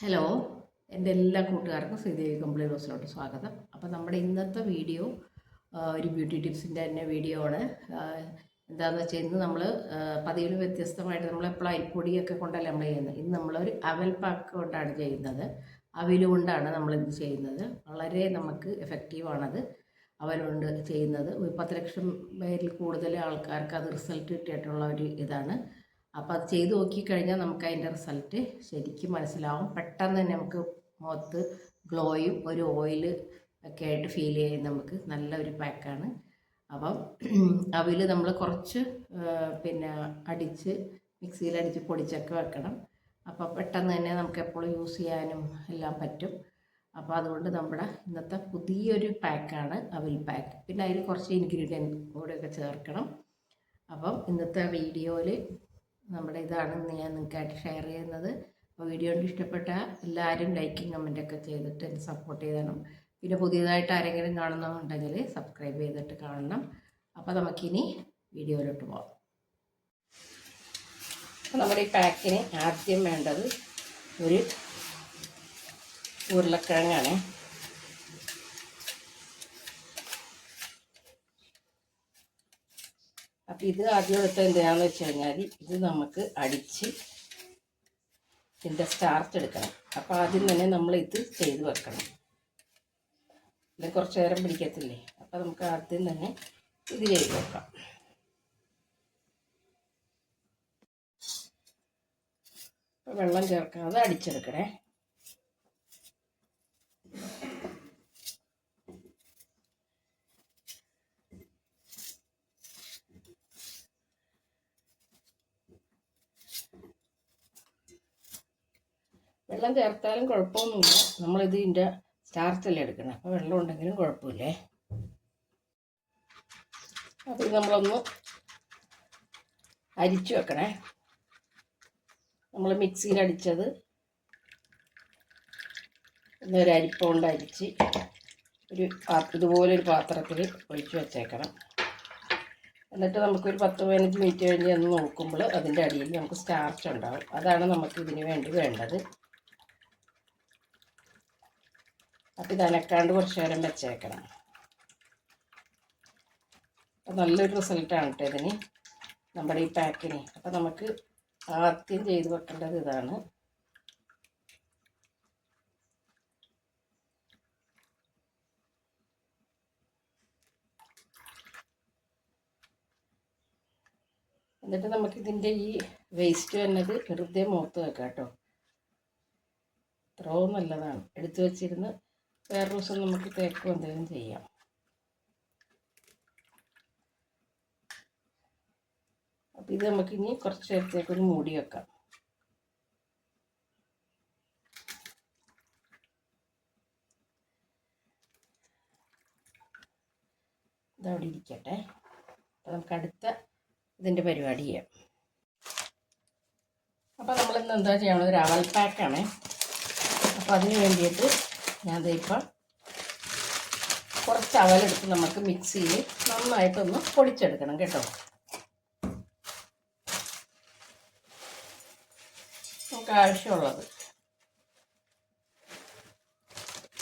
Hello എന്റെ എല്ലാ കൂട്ടുകാർക്കും ശ്രീദേവി കമ്പിളി ഹൗസിലോട്ട് സ്വാഗതം. അപ്പോൾ നമ്മുടെ ഇന്നത്തെ വീഡിയോ ഒരു ബ്യൂട്ടി ടിപ്സിന്റെ തന്നെ വീഡിയോ ആണ്. എന്താണെന്ന് വെച്ചാൽ ഇന്ന് നമ്മൾ പതിവിൽ വ്യത്യസ്തമായിട്ട് നമ്മൾ എപ്പോഴും അരിപ്പൊടിയൊക്കെ കൊണ്ടല്ല നമ്മൾ ചെയ്യുന്നത്. ഇന്ന് നമ്മളൊരു അവൽ പാക്ക് കൊണ്ടാണ് ചെയ്യുന്നത്. അവിലുകൊണ്ടാണ് നമ്മളിത് ചെയ്യുന്നത്. വളരെ നമുക്ക് എഫക്റ്റീവാണത് അവലുകൊണ്ട് ചെയ്യുന്നത്. ഒരു പത്ത് ലക്ഷം പേരിൽ കൂടുതൽ ആൾക്കാർക്ക് അത് റിസൾട്ട് കിട്ടിയിട്ടുള്ള ഒരു ഇതാണ്. അപ്പോൾ അത് ചെയ്ത് നോക്കിക്കഴിഞ്ഞാൽ നമുക്ക് അതിന്റെ റിസൾട്ട് ശരിക്കും മനസ്സിലാവും. പെട്ടെന്ന് തന്നെ നമുക്ക് മുഖത്ത് ഗ്ലോയും ഒരു ഓയിൽ ഒക്കെ ആയിട്ട് ഫീൽ ചെയ്യും നമുക്ക് നല്ലൊരു പാക്കാണ് അപ്പം അവിൽ നമ്മൾ കുറച്ച് പിന്നെ അടിച്ച് മിക്സിയിൽ അടിച്ച് പൊടിച്ചൊക്കെ വെക്കണം. അപ്പോൾ പെട്ടെന്ന് തന്നെ നമുക്ക് എപ്പോഴും യൂസ് ചെയ്യാനും എല്ലാം പറ്റും. അപ്പോൾ അതുകൊണ്ട് നമ്മുടെ ഇന്നത്തെ പുതിയൊരു പാക്കാണ് അവിൽ പാക്ക് പിന്നെ അതിൽ കുറച്ച് ഇൻഗ്രീഡിയന്റ് കൂടെയൊക്കെ ചേർക്കണം. അപ്പം ഇന്നത്തെ വീഡിയോയിൽ നമ്മുടെ ഇതാണ് ഞാൻ നിങ്ങൾക്കായിട്ട് ഷെയർ ചെയ്യുന്നത്. അപ്പോൾ വീഡിയോ കൊണ്ട് ഇഷ്ടപ്പെട്ട എല്ലാവരും ലൈക്കും കമന്റൊക്കെ ചെയ്തിട്ട് എന്നെ സപ്പോർട്ട് ചെയ്തണം. പിന്നെ പുതിയതായിട്ട് ആരെങ്കിലും കാണുന്നുണ്ടെങ്കിൽ സബ്സ്ക്രൈബ് ചെയ്തിട്ട് കാണണം. അപ്പോൾ നമുക്കിനി വീഡിയോയിലോട്ട് പോകാം അപ്പോൾ നമ്മുടെ ഈ പാക്കിന് ആദ്യം വേണ്ടത് ഒരു ഉരുളക്കിഴങ്ങാണ്. അപ്പം ഇത് ആദ്യം എടുത്ത എന്താണെന്ന് വെച്ച് കഴിഞ്ഞാൽ ഇത് നമുക്ക് അടിച്ച് ഇതിന്റെ സ്റ്റാർച്ച് എടുക്കണം. അപ്പോൾ ആദ്യം തന്നെ നമ്മൾ ഇത് ചെയ്ത് വെക്കണം. ഇത് കുറച്ച് നേരം പിടിക്കത്തില്ലേ? അപ്പോൾ നമുക്ക് ആദ്യം തന്നെ ഇത് ചെയ്ത് വെക്കാം. വെള്ളം ചേർക്കാതെ അടിച്ചെടുക്കണേ. വെള്ളം ചേർത്താലും കുഴപ്പമൊന്നുമില്ല. നമ്മളിത് ഇതിന്റെ സ്റ്റാർച്ചല്ലേ എടുക്കണം. അപ്പോൾ വെള്ളം ഉണ്ടെങ്കിലും കുഴപ്പമില്ലേ? അപ്പോൾ ഇത് നമ്മളൊന്ന് അരിച്ചു വെക്കണേ. നമ്മൾ മിക്സിയിൽ അടിച്ചത് ഒരു അരിപ്പ അരിച്ച് ഒരു ഇതുപോലൊരു പാത്രത്തിൽ ഒഴിച്ച് വെച്ചേക്കണം. എന്നിട്ട് നമുക്കൊരു പത്ത് പതിനഞ്ച് മിനിറ്റ് കഴിഞ്ഞ് ഒന്ന് നോക്കുമ്പോൾ അതിന്റെ അടിയിൽ നമുക്ക് സ്റ്റാർച്ച് ഉണ്ടാവും. അതാണ് നമുക്ക് ഇതിന് വേണ്ടി വേണ്ടത്. അപ്പം ഇത് അനക്കാണ്ട് കുറച്ച് നേരം വെച്ചേക്കണം. അപ്പം നല്ലൊരു റിസൾട്ടാണ് കേട്ടോ ഇതിന്. നമ്മുടെ ഈ പാക്കിന്. അപ്പം നമുക്ക് ആദ്യം ചെയ്ത് വെക്കേണ്ടത് ഇതാണ്. എന്നിട്ട് നമുക്കിതിന്റെ ഈ വേസ്റ്റ് വന്നത് വെറുതെ മുഖത്ത് വെക്കാം കേട്ടോ എത്രയോ നല്ലതാണ്. എടുത്തു വെച്ചിരുന്ന് വേറെ ദിവസം നമുക്ക് തേക്കും എന്തെങ്കിലും ചെയ്യാം. അപ്പം ഇത് നമുക്ക് ഇനി കുറച്ച് ഒരു മൂടി വെക്കാം. ഇതവിടെ ഇരിക്കട്ടെ. അപ്പം നമുക്ക് അടുത്ത ഇതിന്റെ പരിപാടി ചെയ്യാം. അപ്പോൾ നമ്മളിന്ന് എന്താ ചെയ്യണത്? ഒരു അവൽ പാക്കാണ് അപ്പോൾ അതിന് വേണ്ടിയിട്ട് ഞാൻ ഇപ്പം കുറച്ച് അവലെടുത്ത് നമുക്ക് മിക്സിയിൽ നന്നായിട്ടൊന്ന് പൊടിച്ചെടുക്കണം കേട്ടോ. നമുക്ക് ആവശ്യമുള്ളത്.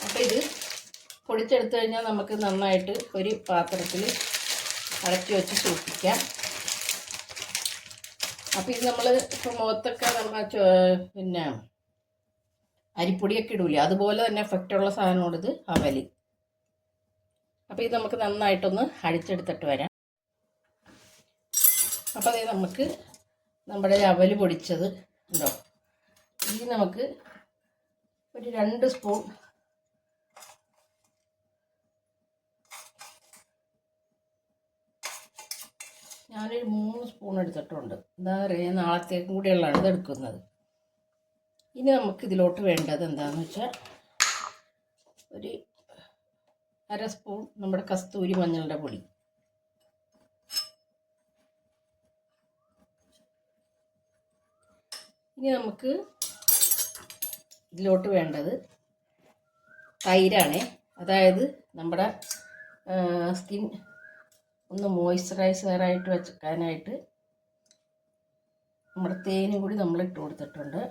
അപ്പം ഇത് പൊടിച്ചെടുത്തു കഴിഞ്ഞാൽ നമുക്ക് നന്നായിട്ട് ഒരു പാത്രത്തിൽ അടച്ചു വെച്ച് സൂക്ഷിക്കാം. അപ്പോൾ ഇത് നമ്മൾ ഇപ്പോൾ മുഖത്തൊക്കെ നമ്മൾ പിന്നെ അരിപ്പൊടിയൊക്കെ ഇടൂലേ? അതുപോലെ തന്നെ എഫക്റ്റ് ഉള്ള സാധനമാണ് ഇത് അവലി അപ്പോൾ ഇത് നമുക്ക് നന്നായിട്ടൊന്ന് അടിച്ചെടുത്തിട്ട് വരാം. അപ്പോൾ അതേ നമുക്ക് നമ്മുടെ അവൽ പൊടിച്ചത് ഉണ്ടോ? ഇത് നമുക്ക് ഒരു രണ്ട് സ്പൂൺ ഞാനൊരു മൂന്ന് സ്പൂൺ എടുത്തിട്ടുണ്ട്. എന്താ പറയുക നാളത്തേക്കും കൂടിയുള്ളതാണ് ഇത് എടുക്കുന്നത്. ഇനി നമുക്ക് ഇതിലോട്ട് വേണ്ടത് എന്താണെന്ന് വെച്ചാൽ ഒരു അര സ്പൂൺ നമ്മുടെ കസ്തൂരി മഞ്ഞളുടെ പൊടി. ഇനി നമുക്ക് ഇതിലോട്ട് വേണ്ടത് തൈരാണ്. അതായത് നമ്മുടെ സ്കിൻ ഒന്ന് മോയ്സ്ചറൈസറായിട്ട് വെക്കാനായിട്ട് നമ്മുടെ തേനും കൂടി നമ്മൾ ഇട്ട് കൊടുത്തിട്ടുണ്ട്.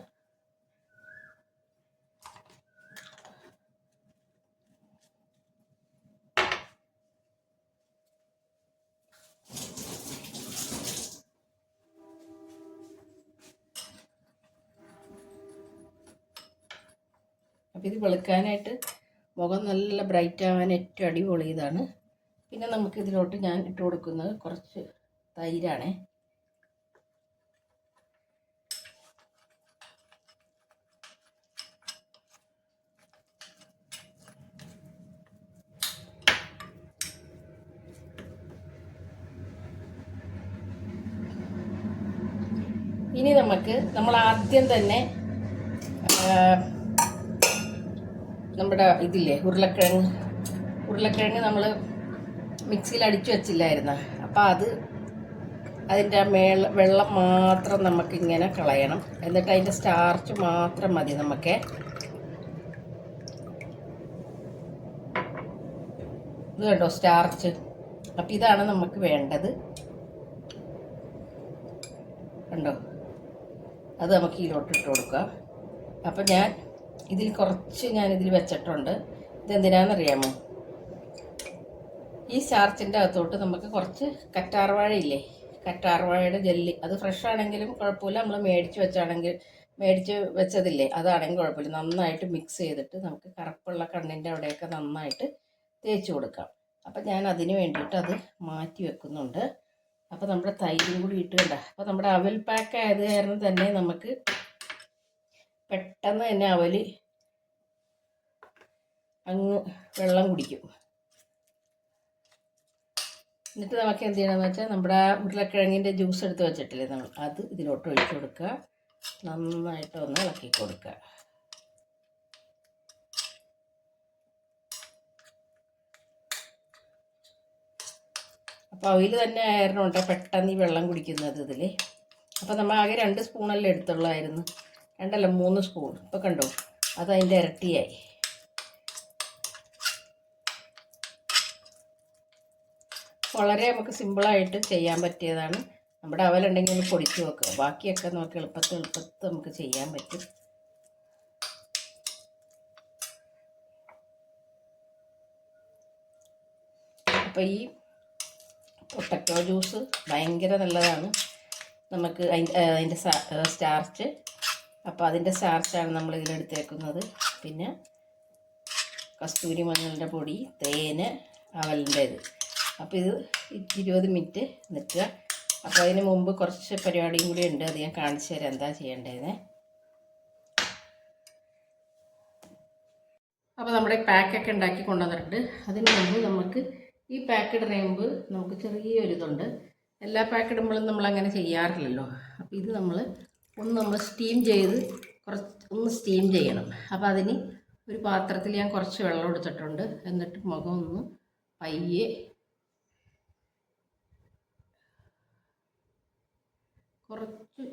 അപ്പോൾ ഇത് വെളുക്കാനായിട്ട് മുഖം നല്ല ബ്രൈറ്റ് ആവാൻ ഏറ്റവും അടിപൊളി ഇതാണ്. പിന്നെ നമുക്ക് ഇതിലോട്ട് ഞാൻ ഇട്ട് കൊടുക്കുന്നത് കുറച്ച് തൈരാണേ. ഇനി നമുക്ക് നമ്മൾ ആദ്യം തന്നെ നമ്മുടെ ഇതില്ലേ ഉരുളക്കിഴങ്ങ്. ഉരുളക്കിഴങ്ങ് നമ്മൾ മിക്സിയിൽ അടിച്ചു വെച്ചില്ലായിരുന്നു? അപ്പോൾ അത് അതിന്റെ ആ മേള വെള്ളം മാത്രം നമുക്കിങ്ങനെ കളയണം. എന്നിട്ട് അതിന്റെ സ്റ്റാർച്ച് മാത്രം മതി നമുക്ക്. ഇത് കണ്ടോ സ്റ്റാർച്ച് അപ്പം ഇതാണ് നമുക്ക് വേണ്ടത്. കണ്ടോ? അത് നമുക്ക് ഈ ഇട്ട് കൊടുക്കാം. അപ്പം ഞാൻ ഇതിൽ കുറച്ച് ഞാൻ ഇതിൽ വെച്ചിട്ടുണ്ട്. ഇതെന്തിനാണെന്നറിയാമോ? ഈ ചാർച്ചിന്റെ അകത്തോട്ട് നമുക്ക് കുറച്ച് കറ്റാർവാഴയില്ലേ കറ്റാർവാഴയുടെ ജെല്ലി. അത് ഫ്രഷ് ആണെങ്കിലും കുഴപ്പമില്ല. നമ്മൾ മേടിച്ച് വെച്ചാണെങ്കിൽ മേടിച്ച് വെച്ചതില്ലേ? അതാണെങ്കിൽ കുഴപ്പമില്ല. നന്നായിട്ട് മിക്സ് ചെയ്തിട്ട് നമുക്ക് കറുപ്പുള്ള കണ്ണിന്റെ അവിടെയൊക്കെ നന്നായിട്ട് തേച്ച് കൊടുക്കാം. അപ്പം ഞാൻ അതിന് വേണ്ടിയിട്ട് അത് മാറ്റി വെക്കുന്നുണ്ട്. അപ്പോൾ നമ്മുടെ തൈരും കൂടി ഇട്ട് കണ്ട. അപ്പോൾ നമ്മുടെ അവൽ പാക്ക് ആയത് കാരണം തന്നെ നമുക്ക് പെട്ടെന്ന് തന്നെ അവൽ അങ്ങ് വെള്ളം കുടിക്കും. എന്നിട്ട് നമുക്ക് എന്ത് ചെയ്യണമെന്ന് വെച്ചാൽ നമ്മുടെ ഉരുളക്കിഴങ്ങിന്റെ ജ്യൂസ് എടുത്ത് വെച്ചിട്ടില്ലേ നമ്മൾ അത് ഇതിലോട്ട് ഒഴിച്ചു കൊടുക്കുക. നന്നായിട്ട് ഒന്ന് ഇളക്കി കൊടുക്കുക. അപ്പോൾ അവയിൽ തന്നെ ആയിരുന്നു കേട്ടോ പെട്ടെന്ന് ഈ വെള്ളം കുടിക്കുന്നത് ഇതിൽ. അപ്പോൾ നമ്മൾ ആകെ രണ്ട് സ്പൂണല്ലേ എടുത്തുള്ളായിരുന്നു. രണ്ടല്ല മൂന്ന് സ്പൂൺ ഇപ്പം കണ്ടോ? അത് അതിന്റെ ഇരട്ടിയായി. വളരെ നമുക്ക് സിമ്പിളായിട്ട് ചെയ്യാൻ പറ്റിയതാണ്. നമ്മുടെ അവലുണ്ടെങ്കിൽ ഒന്ന് പൊടിച്ച് വെക്കുക ബാക്കിയൊക്കെ നമുക്ക് എളുപ്പത്തിൽ എളുപ്പത്തിൽ നമുക്ക് ചെയ്യാൻ പറ്റും. അപ്പോൾ ഈ പൊട്ടറ്റോ ജ്യൂസ് ഭയങ്കര നല്ലതാണ്. നമുക്ക് അതിന്റെ അതിന്റെ സ്റ്റാർച്ച് അപ്പോൾ അതിന്റെ സ്റ്റാർച്ചാണ് നമ്മൾ ഇതിലെടുത്തേക്കുന്നത് പിന്നെ കസ്തൂരി മഞ്ഞളുടെ പൊടി തേന് അവലിന്റെ ഇത് അപ്പോൾ ഇത് ഇരുപത് മിനിറ്റ് നിൽക്കുക. അപ്പോൾ അതിന് മുമ്പ് കുറച്ച് പരിപാടിയും കൂടി ഉണ്ട്. അത് ഞാൻ കാണിച്ചു തരാം. എന്താ ചെയ്യേണ്ടതെന്ന്. അപ്പോൾ നമ്മുടെ പാക്കൊക്കെ ഉണ്ടാക്കി കൊണ്ടുവന്നിട്ടുണ്ട്. അതിന് മുമ്പ് നമുക്ക് ഈ പാക്ക് മുമ്പ് നമുക്ക് ചെറിയൊരിതുണ്ട്. എല്ലാ പാക്ക് ഇടുമ്പോഴും നമ്മൾ അങ്ങനെ ചെയ്യാറില്ലല്ലോ. അപ്പോൾ ഇത് നമ്മൾ ഒന്ന് നമ്മൾ സ്റ്റീം ചെയ്ത് കുറച്ച് ഒന്ന് സ്റ്റീം ചെയ്യണം. അപ്പോൾ അതിന് ഒരു പാത്രത്തിൽ ഞാൻ കുറച്ച് വെള്ളം എടുത്തിട്ടുണ്ട്. എന്നിട്ട് മുഖം ഒന്ന് പയ്യെ കുറച്ച്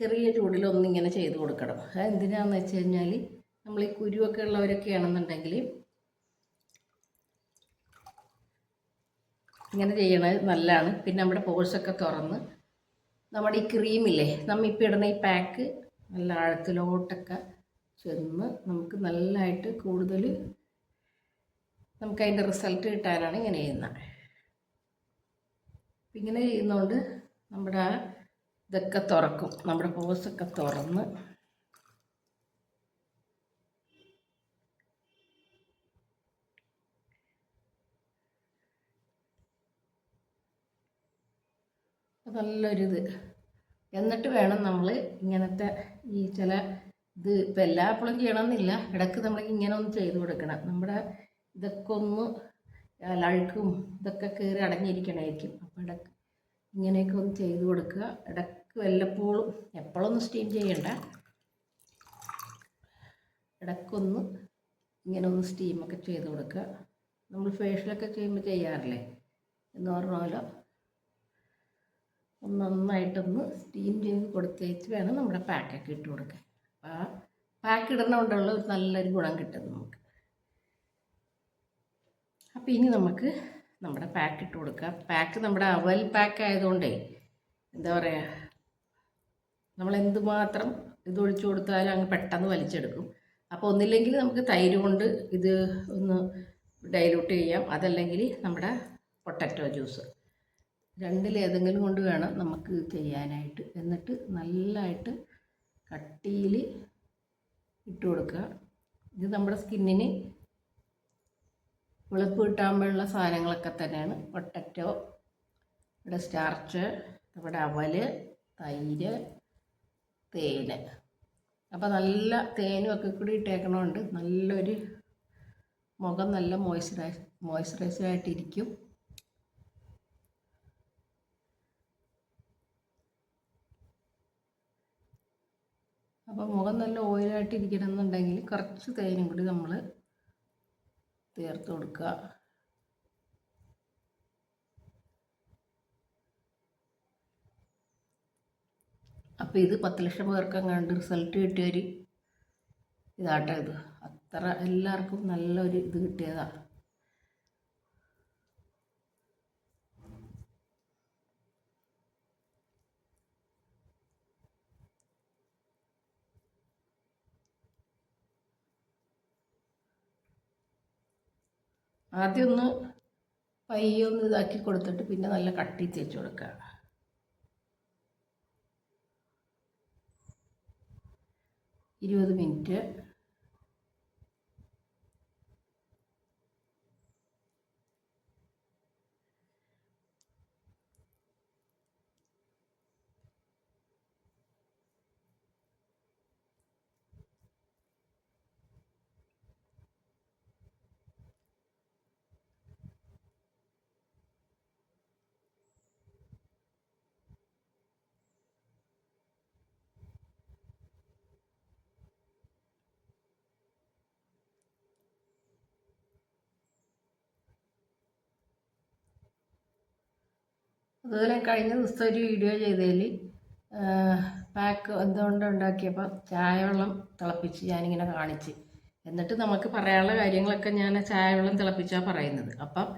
ചെറിയ ചൂടിൽ ഒന്നിങ്ങനെ ചെയ്ത് കൊടുക്കണം. അത് എന്തിനാന്ന് വെച്ച് കഴിഞ്ഞാൽ നമ്മൾ ഈ കുരുവൊക്കെ ഉള്ളവരൊക്കെ ആണെന്നുണ്ടെങ്കിൽ ഇങ്ങനെ ചെയ്യണത് നല്ലതാണ്. പിന്നെ നമ്മുടെ പോഴ്സൊക്കെ തുറന്ന് നമ്മുടെ ഈ ക്രീമില്ലേ നമ്മൾ ഇപ്പം ഇടുന്ന ഈ പാക്ക് നല്ല ആഴത്തിലോട്ടൊക്കെ ചെന്ന് നമുക്ക് നല്ലതായിട്ട് കൂടുതൽ നമുക്ക് അതിന്റെ റിസൾട്ട് കിട്ടാനാണ് ഇങ്ങനെ ചെയ്യുന്നത്. ഇങ്ങനെ ചെയ്യുന്നതുകൊണ്ട് നമ്മുടെ ഇതൊക്കെ തുറക്കും. നമ്മുടെ പോസൊക്കെ തുറന്ന് നല്ലൊരിത് എന്നിട്ട് വേണം നമ്മൾ ഇങ്ങനത്തെ ഈ ചില ഇത് ഇപ്പം എല്ലാ എപ്പോഴും ചെയ്യണമെന്നില്ല ഇടയ്ക്ക് നമ്മൾ ഇങ്ങനെ ഒന്ന് ചെയ്ത് കൊടുക്കണം. നമ്മുടെ ഇതൊക്കെ ഒന്ന് അഴുക്കും ഇതൊക്കെ കയറി അടങ്ങിയിരിക്കണമായിരിക്കും അപ്പോൾ ഇടയ്ക്ക് ഇങ്ങനെയൊക്കെ ഒന്ന് ചെയ്ത് കൊടുക്കുക. ഇടയ്ക്ക് വല്ലപ്പോഴും എപ്പോഴൊന്നും സ്റ്റീം ചെയ്യണ്ട. ഇടയ്ക്കൊന്ന് ഇങ്ങനെ ഒന്ന് സ്റ്റീമൊക്കെ ചെയ്ത് കൊടുക്കുക. നമ്മൾ ഫേഷ്യലൊക്കെ ചെയ്യുമ്പോൾ ചെയ്യാറില്ലേ? എന്ന് പറഞ്ഞ പോലെ ഒന്ന് നന്നായിട്ടൊന്ന് സ്റ്റീം ചെയ്ത് കൊടുത്തേച്ച് വേണം നമ്മുടെ പാക്കൊക്കെ ഇട്ട് കൊടുക്കാൻ. അപ്പോൾ ആ പാക്ക് ഇടുന്നതുകൊണ്ടുള്ള ഒരു നല്ലൊരു ഗുണം കിട്ടും നമുക്ക്. അപ്പോൾ ഇനി നമുക്ക് നമ്മുടെ പാക്ക് ഇട്ട് കൊടുക്കാം. പാക്ക് നമ്മുടെ അവൽ പാക്ക് ആയതുകൊണ്ടേ എന്താ പറയുക നമ്മൾ എന്തുമാത്രം ഇത് ഒഴിച്ചു കൊടുത്താലും അങ്ങ് പെട്ടെന്ന് വലിച്ചെടുക്കും. അപ്പോൾ ഒന്നില്ലെങ്കിൽ നമുക്ക് തൈര് കൊണ്ട് ഇത് ഒന്ന് ഡൈലൂട്ട് ചെയ്യാം. അതല്ലെങ്കിൽ നമ്മുടെ പൊട്ടറ്റോ ജ്യൂസ് രണ്ടിലേതെങ്കിലും കൊണ്ട് വേണം നമുക്ക് ചെയ്യാനായിട്ട്. എന്നിട്ട് നല്ലതായിട്ട് കട്ടിയിൽ ഇട്ട് കൊടുക്കുക. ഇത് നമ്മുടെ സ്കിന്നിന് വെളുപ്പ് കിട്ടാകുമ്പോഴുള്ള സാധനങ്ങളൊക്കെ തന്നെയാണ്. പൊട്ടറ്റോ ഇവിടെ സ്റ്റാർച്ച് ഇവിടെ അവൽ തൈര് തേന്. അപ്പോൾ നല്ല തേനും ഒക്കെ കൂടി ഇട്ടേക്കണോണ്ട് നല്ലൊരു മുഖം നല്ല മോയ്സ്ചറൈസ് മോയ്സ്ചറൈസ്ഡായിട്ടിരിക്കും അപ്പോൾ മുഖം നല്ല ഓയിലായിട്ട് ഇരിക്കണം എന്നുണ്ടെങ്കിൽ കുറച്ച് തേനും കൂടി നമ്മൾ ചേർത്ത് കൊടുക്കുക. അപ്പോൾ ഇത് പത്ത് ലക്ഷം പേർക്ക് കണ്ട് റിസൾട്ട് കിട്ടിയൊരു ഇതാട്ടോ ഇത്. അത്ര എല്ലാവർക്കും നല്ലൊരു ഇത് കിട്ടിയതാണ് ആദ്യം ഒന്ന് പയ്യെ ഒന്ന് ഇതാക്കി കൊടുത്തിട്ട് പിന്നെ നല്ല കട്ടി തേച്ച് കൊടുക്കുക ഇരുപത് മിനിറ്റ്. അതുപോലെ കഴിഞ്ഞ ദിവസത്തെ ഒരു വീഡിയോ ചെയ്തതിൽ പാക്ക് എന്തുകൊണ്ട് ഉണ്ടാക്കിയപ്പോൾ ചായവെള്ളം തിളപ്പിച്ച് ഞാനിങ്ങനെ കാണിച്ച്. എന്നിട്ട് നമുക്ക് പറയാനുള്ള കാര്യങ്ങളൊക്കെ ഞാൻ ചായവെള്ളം തിളപ്പിച്ചാണ് പറയുന്നത്. അപ്പം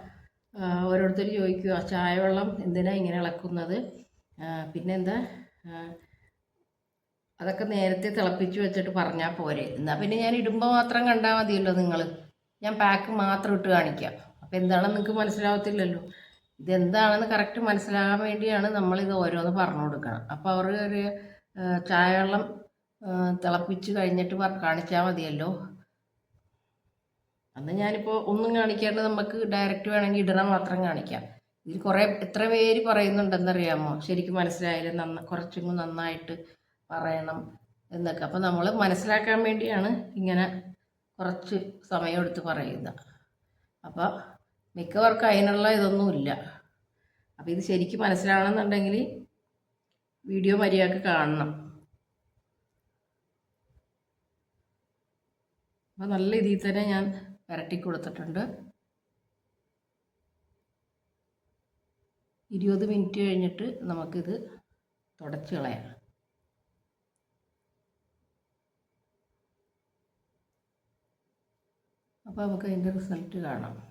ഓരോരുത്തർ ചോദിക്കുക ചായവെള്ളം എന്തിനാണ് ഇങ്ങനെ ഇളക്കുന്നത്? പിന്നെന്താ? അതൊക്കെ നേരത്തെ തിളപ്പിച്ച് വെച്ചിട്ട് പറഞ്ഞാൽ പോരെ. എന്നാൽ പിന്നെ ഞാൻ ഇടുമ്പോൾ മാത്രം കണ്ടാൽ മതിയല്ലോ നിങ്ങൾ ഞാൻ പാക്ക് മാത്രം ഇട്ട് കാണിക്കാം. അപ്പോൾ എന്താണെന്ന് നിങ്ങൾക്ക് മനസ്സിലാവത്തില്ലല്ലോ. ഇതെന്താണെന്ന് കറക്റ്റ് മനസ്സിലാകാൻ വേണ്ടിയാണ് നമ്മളിത് ഓരോന്ന് പറഞ്ഞു കൊടുക്കണം. അപ്പോൾ അവർ ഒരു ചായവെള്ളം തിളപ്പിച്ച് കഴിഞ്ഞിട്ട് കാണിച്ചാൽ മതിയല്ലോ. അന്ന് ഞാനിപ്പോൾ ഒന്നും കാണിക്കാണ്ട് നമുക്ക് ഡയറക്റ്റ് വേണമെങ്കിൽ ഇടണം മാത്രം കാണിക്കാം. ഇതിൽ കുറേ എത്ര പേര് പറയുന്നുണ്ടെന്നറിയാമോ? ശരിക്കും മനസ്സിലായാലും നന്ന കുറച്ചും നന്നായിട്ട് പറയണം എന്നൊക്കെ. അപ്പോൾ നമ്മൾ മനസ്സിലാക്കാൻ വേണ്ടിയാണ് ഇങ്ങനെ കുറച്ച് സമയമെടുത്ത് പറയുന്നത്. അപ്പോൾ മിക്കവർക്കും അതിനുള്ള ഇതൊന്നുമില്ല. അപ്പോൾ ഇത് ശരിക്കും മനസ്സിലാവണമെന്നുണ്ടെങ്കിൽ വീഡിയോ മര്യാദയ്ക്ക് കാണണം. അപ്പോൾ നല്ല രീതിയിൽ തന്നെ ഞാൻ വരട്ടി കൊടുത്തിട്ടുണ്ട്. ഇരുപത് മിനിറ്റ് കഴിഞ്ഞിട്ട് നമുക്കിത് തുടച്ചു കളയാം. അപ്പോൾ നമുക്ക് അതിന്റെ റിസൾട്ട് കാണാം.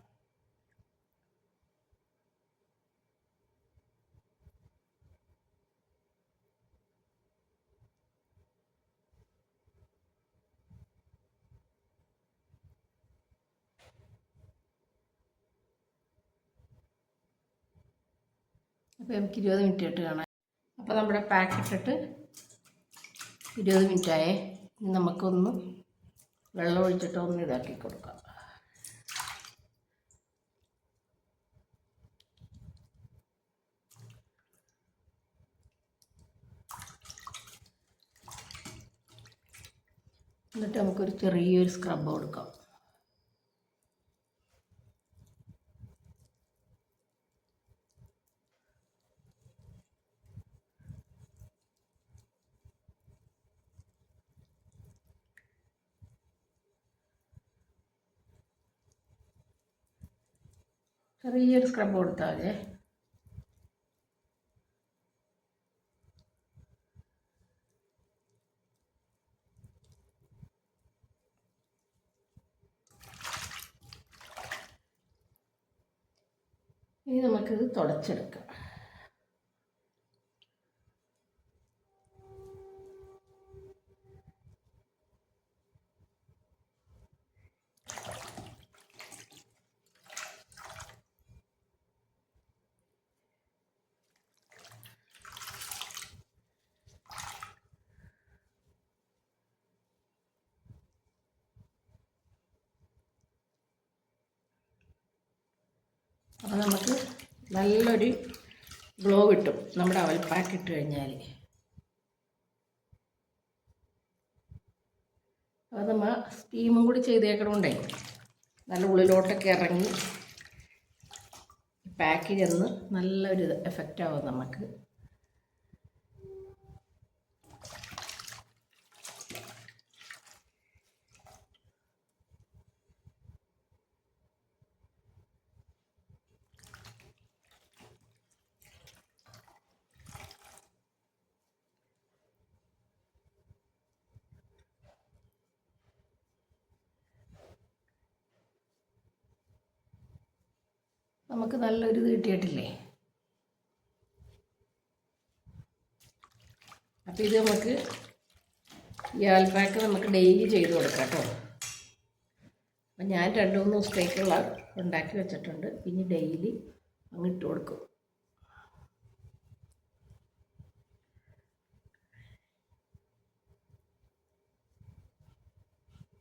അപ്പോൾ നമുക്ക് ഇരുപത് മിനിറ്റ് ഇട്ട് കാണാം. അപ്പോൾ നമ്മുടെ പാക്ക് ഇട്ടിട്ട് ഇരുപത് മിനിറ്റായേ ഇനി നമുക്കൊന്ന് വെള്ളം ഒഴിച്ചിട്ട് ഒന്ന് ഇതാക്കി കൊടുക്കാം. എന്നിട്ട് നമുക്കൊരു ചെറിയൊരു സ്ക്രബ് കൊടുക്കാം. ചെറിയൊരു സ്ക്രബ് കൊടുത്താൽ മതി. ഇനി നമുക്കിത് തുടച്ചെടുക്കാം. നല്ലൊരു ഗ്ലോ കിട്ടും. നമ്മുടെ അവൽപ്പാക്ക് പാക്ക് ഇട്ട് കഴിഞ്ഞാൽ അത് നമ്മൾ സ്റ്റീമും കൂടി ചെയ്തേക്കണോണ്ടേ നല്ല ഉള്ളിലോട്ടൊക്കെ ഇറങ്ങി പാക്ക് ചെന്ന് നല്ലൊരു എഫക്റ്റാവും നമുക്ക്. നമുക്ക് നല്ലൊരു ഇത് കിട്ടിയിട്ടില്ലേ? അപ്പോൾ ഇത് നമുക്ക് ഈ ആൽപ്പാക്ക് നമുക്ക് ഡെയിലി ചെയ്ത് കൊടുക്കാം കേട്ടോ. അപ്പം ഞാൻ രണ്ട് മൂന്ന് ദിവസത്തേക്കുള്ള ഉണ്ടാക്കി വെച്ചിട്ടുണ്ട്. പിന്നെ ഡെയിലി അങ്ങ് ഇട്ട് കൊടുക്കും.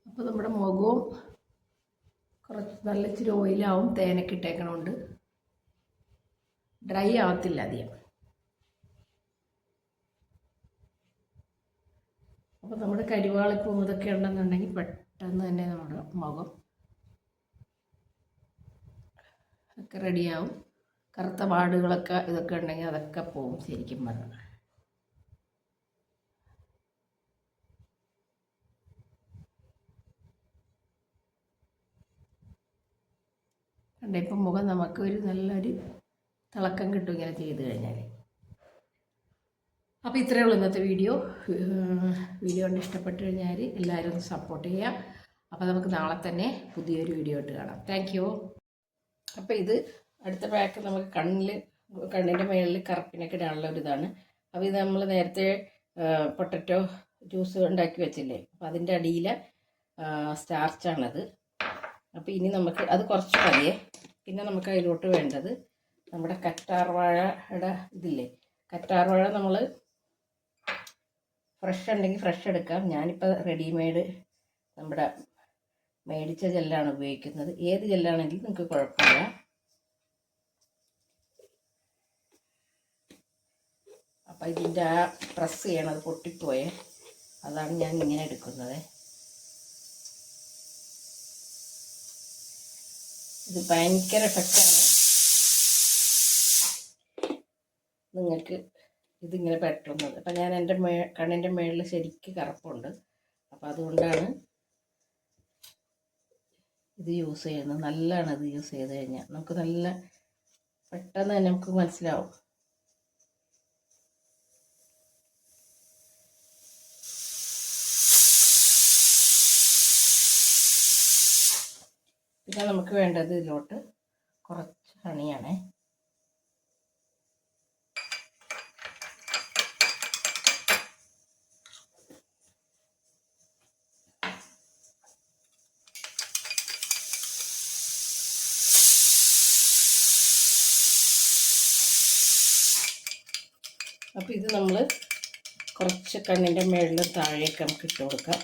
അപ്പോൾ നമ്മുടെ മുഖവും നല്ല ഇച്ചിരി ഓയിലാവും തേനൊക്കെ ഇട്ടേക്കണോണ്ട് ഡ്രൈ ആവത്തില്ല അധികം. അപ്പോൾ നമ്മുടെ കരിവാളിപ്പൂ ഇതൊക്കെ ഉണ്ടെന്നുണ്ടെങ്കിൽ പെട്ടെന്ന് തന്നെ നമ്മുടെ മുഖം ഒക്കെ റെഡിയാവും കറുത്ത പാടുകളൊക്കെ ഇതൊക്കെ ഉണ്ടെങ്കിൽ അതൊക്കെ പോവും ശരിക്കും പറഞ്ഞാൽ. കണ്ട ഇപ്പം മുഖം നമുക്ക് ഒരു നല്ലൊരു തിളക്കം കിട്ടും ഇങ്ങനെ ചെയ്ത് കഴിഞ്ഞാൽ അപ്പോൾ ഇത്രയേ ഉള്ളൂ ഇന്നത്തെ വീഡിയോ. വീഡിയോ കൊണ്ട് ഇഷ്ടപ്പെട്ട് കഴിഞ്ഞാൽ എല്ലാവരും ഒന്ന് സപ്പോർട്ട് ചെയ്യാം. അപ്പോൾ നമുക്ക് നാളെ തന്നെ പുതിയൊരു വീഡിയോ ഇട്ട് കാണാം. താങ്ക് യു അപ്പോൾ ഇത് അടുത്ത പാക്ക് നമുക്ക് കണ്ണിൽ കണ്ണിന്റെ മേളിൽ കറുപ്പിനൊക്കെ ഇടാനുള്ള ഒരു ഇതാണ്. അപ്പോൾ ഇത് നമ്മൾ നേരത്തെ പൊട്ടറ്റോ ജ്യൂസ് ഉണ്ടാക്കി വെച്ചില്ലേ? അപ്പോൾ അതിന്റെ അടിയിൽ സ്റ്റാർച്ചാണത് അപ്പോൾ ഇനി നമുക്ക് അത് കുറച്ച് മതിയേ. പിന്നെ നമുക്ക് അതിലോട്ട് വേണ്ടത് നമ്മുടെ കറ്റാർവാഴയുടെ ഇതില്ലേ? കറ്റാർവാഴ നമ്മൾ ഫ്രഷ് ഉണ്ടെങ്കിൽ ഫ്രഷ് എടുക്കാം. ഞാനിപ്പോൾ റെഡിമെയ്ഡ് നമ്മുടെ മേടിച്ച ജെല്ലാണ് ഉപയോഗിക്കുന്നത്. ഏത് ജെല്ലാണെങ്കിലും നിങ്ങൾക്ക് കുഴപ്പമില്ല. അപ്പം ഇതിന്റെ ആ പ്രസ് ചെയ്യണത് പൊട്ടിപ്പോയേ. അതാണ് ഞാൻ ഇങ്ങനെ എടുക്കുന്നത്. ഇത് ഭയങ്കര എഫക്റ്റാണ് നിങ്ങൾക്ക് ഇതിങ്ങനെ പെട്ടുന്നത് അപ്പം ഞാൻ എന്റെ മേ കണ്ണിന്റെ മേളിൽ ശരിക്ക് കറുപ്പുണ്ട്. അപ്പം അതുകൊണ്ടാണ് ഇത് യൂസ് ചെയ്യുന്നത്. നല്ലതാണ് ഇത് യൂസ് ചെയ്ത് കഴിഞ്ഞാൽ നമുക്ക് നല്ല പെട്ടെന്ന് തന്നെ നമുക്ക് മനസ്സിലാവും. പിന്നെ നമുക്ക് വേണ്ടത് ഇതിലോട്ട് കുറച്ച് ഹണിയാണേ. അപ്പോൾ ഇത് നമ്മൾ കുറച്ച് കണ്ണിന്റെ മേളിൽ താഴേക്ക് നമുക്ക് ഇട്ട് കൊടുക്കാം.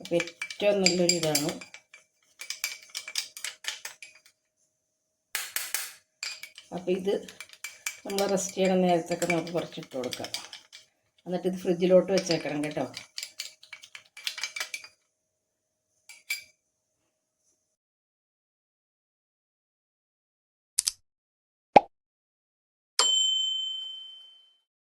അപ്പോൾ ഏറ്റവും നല്ലൊരു ഇതാണ് അപ്പോൾ ഇത് നമ്മൾ റെസ്റ്റ് ചെയ്യണ നേരത്തൊക്കെ നമുക്ക് കുറച്ചിട്ട് കൊടുക്കാം. എന്നിട്ട് ഇത് ഫ്രിഡ്ജിലോട്ട് വെച്ചേക്കണം കേട്ടോ.